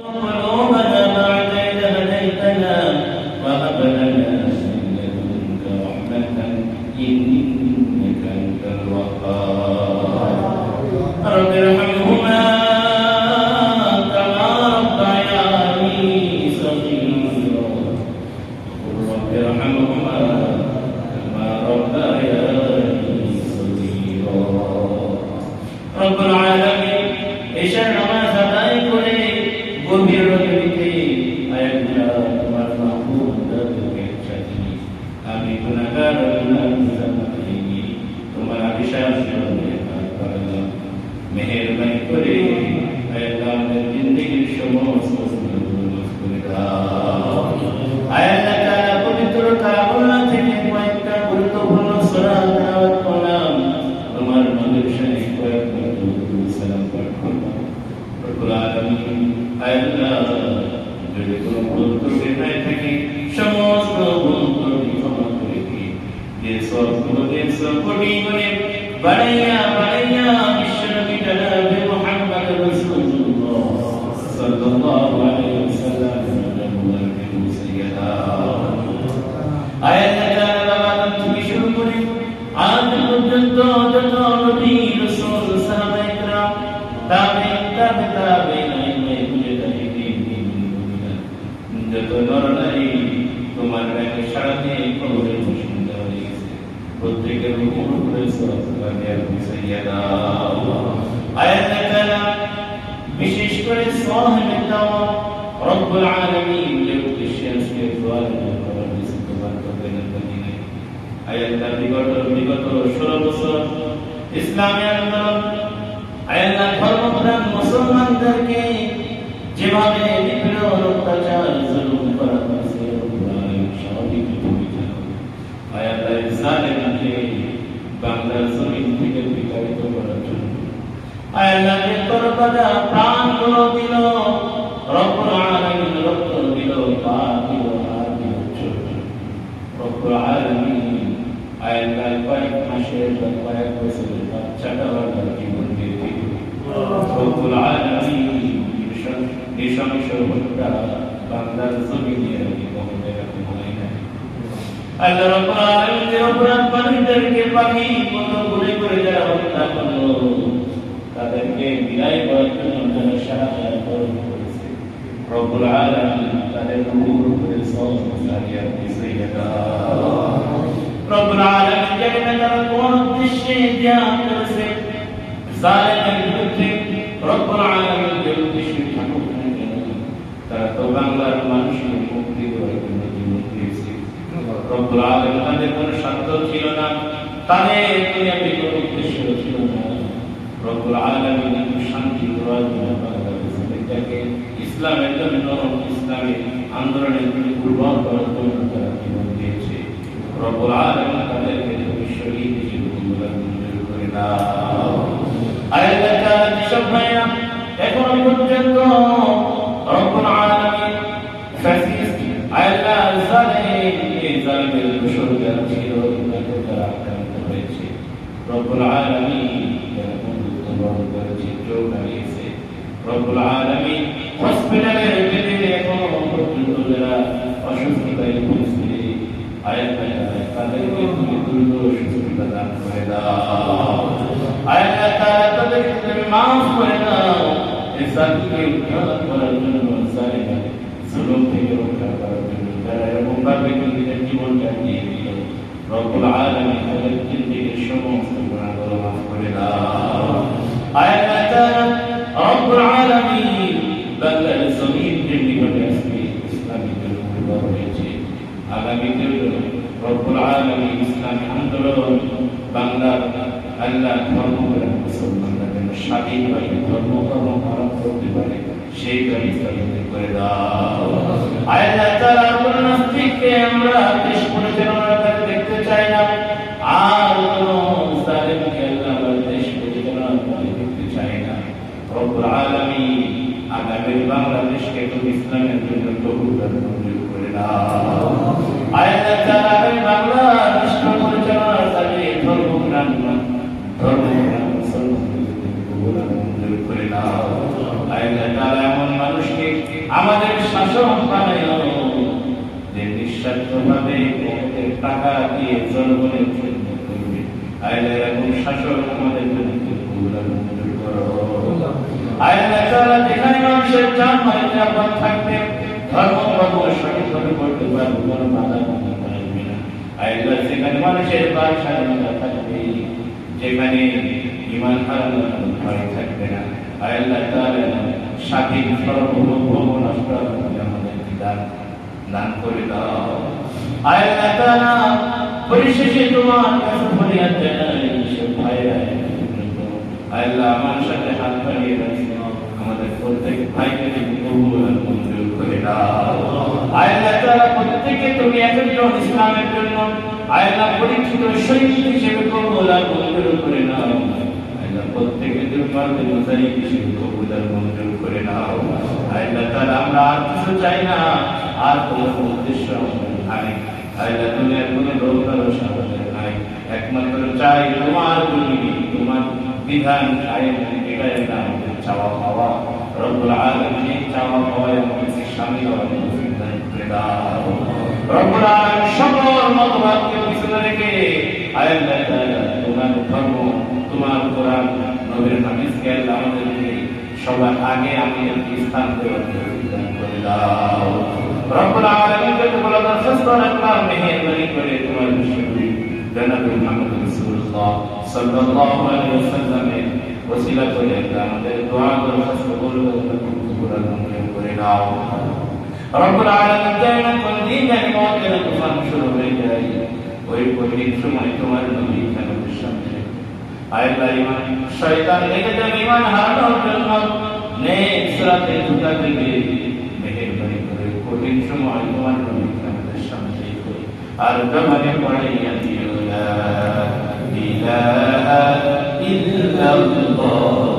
قلوبنا بعد إذ هديتنا وهب لنا من لدنك رحمة إنك মেহেরবানি করে আয়াল্লাহ আমাদের সমস্ত করে আল্লাহ করে দিয়েছ কোটি করে প্রত্যেকের উপর বিশেষ করে সাহেব তাওয়া রব্বুল আলামিন আয়াল্লাহ বিগত বিগত ষোলো বছর। ইসলামী আন্দোলন আয়াল্লাহ ধর্মপ্রাণ মুসলমানদেরকে যেভাবে নিপীড়ন, অত্যাচার, জুলুম করা হয়েছে স্বাভাবিক ভূমিকা আয়াল্লাহ জালেমকে বাংলার জমিন থেকে বিতাড়িত করার জন্য। আল্লাহ কয়েক মাসের বা কয়েক বছরের বাচ্চাটা আল্লাহ জীবন দিয়ে দিল রব্বুল আলামিন সংসার হত্যা বাংলার জমিনে আমি কখনো এরকম হয় না আল্লাহ রাব্বুল আলামিন যে অপরাধ বান্দীদেরকে পাখি মতো ঘুরে ঘুরে যারা হত্যা করল তাদেরকে বিদায় করার জন্য যারা সাহায্য করেছে। রব্বুল আলামিন তাদের উপর উপরে সব সারিয়া দিয়েছে রব্বুল ইসলামের জন্য ইসলামের আন্দোলনের জন্য কুরবান করার জন্য তারা জীবন দিয়েছে রব্বুল আলামিন তাদেরকে এখনও হয়েছে রব্বুল আলামিন যারা হসপিটালের বেডে এখনও যারা অসুস্থতায় পরিস্থিতি আয়াত তাদেরকে তুমি দ্রুত সুস্থতা দান করে দাও। আয়াত তাআলা তাদেরকে তুমি মাফ করে দাও। এই জাতিকে উদ্ধার করার জন্য জালিমের জুলুম থেকে রক্ষা করার জন্য যারা এরকম ভাবে নিজেদের জীবনটা দিয়ে দিল রব্বুল আলামিন তাদের জিন্দেগির সমস্ত গুনাহগুলো মাফ করে দাও। আয়াত তাআলা রব্বুল আলামিন বাংলার জমিনের নিকটে আজকে ইসলামী জনগণ হয়েছে আগামী দিনে রব্বুল আলামিন ইসলামী আন্দোলন বাংলার আল্লাহ ধর্ম করে মুসলমানরা যেন স্বাধীনভাবে ধর্ম কর্ম পালন করতে পারে সেই ব্যবস্থা তুমি করে দাও আল্লাহ তাআলা কোন নাস্তিককে আমরা দেশ পরিচালনা করতে দেখতে চাই না আর কোন জালিমকে আল্লাহ আমরা দেশ পরিচালনা করতে দেখতে চাই না রব্বুল আলামিন আগামী বাংলাদেশকে তুমি ইসলামের জন্য কবুল মঞ্জুর করে দাও আল্লাহ তাআলা আগামী বাংলাদেশকে পরিচালনা করে ধর্ম জ্ঞান ধর্ম জ্ঞান মুসলমানদের কবুল মঞ্জুর করে দাও আল্লাহ তাআলা এমন মানুষকে আমাদের শাসন বানাইও যে নিঃস্বার্থভাবে টাকা দিয়ে জনগণের জন্য করবে আইলে শাসন আমাদের আইলে যেখানে মানুষের মানে আইলে সেখানে মানুষের যেখানে ইমান ভয় থাকবে না। তাআলা স্বাধীন সর্বভৌম রাষ্ট্র আমাদের দান দান করে দাও। আল্লাহ তাআলা পরিশেষে তোমার কাছে ফরিয়াদ জানাই সে ভাইরা আল্লাহ, আমার সাথে হাত বাড়িয়ে রাখছি আমাদের প্রত্যেক ভাইকে তুমি কবুল মঞ্জুর করে দাও। আল্লাহ তাআলা প্রত্যেককে তুমি একজন ইসলামের জন্য আল্লাহ, পরীক্ষিত শহীদ হিসেবে কবুল মঞ্জুর করে আল্লাহ মারতে মুজাহিদ হিসেবে কবুল মঞ্জুর করে নাও আল্লাহ তাআলা, আমরা আর কিছু চাই না, আর তোমার উদ্দেশ্য আমাদের আল্লাহ দুনিয়ার কোনো লোক কারও সাথে নাই। একমাত্র চাই তোমার তুমি তোমার বিধান কায়েম এটাই একটা আমাদের চাওয়া পাওয়া। রব্বুল আলামিন চাওয়া পাওয়া আমাদের শামিল হওয়ার তৌফিক দান রব্বুল আলামিন সকল মতবাদকে পিছনে রেখে আল্লাহ তাআলা, তোমার ধর্ম, তোমার নবীর হাদিসকে আল্লাহ আমাদেরকে সবার আগে আমাদের স্থান দেওয়ার করে দাও। রব্বুল আলামিন কে বলা দরখাস্ত রাখলাম মেহেরবানি করে তোমার বিশ্বনবী জনাব মুহাম্মদ রাসূলুল্লাহ সাল্লাল্লাহু আলাইহি ওয়াসাল্লামের ওসিলা করে আমাদের দোয়া দরখাস্ত কবুল করে দাও রব্বুল আলামিন যেন কোন দিন জানি মতের তুফান শুরু হয়ে যায়, ওই কঠিন সময় তোমার নবী আমাদের সামনে আয়াল্লাহ ইমান শয়তান থেকে তুমি ইমান হারানোর জন্য নেক সুরাতে দুটা দিকে মেহেরবানি করে কঠিন সময় তোমার নবীকে আমাদের সামনে করে আর তোমাকে পড়াইয়া দিও ইলাহা ইল্লাল্লাহ।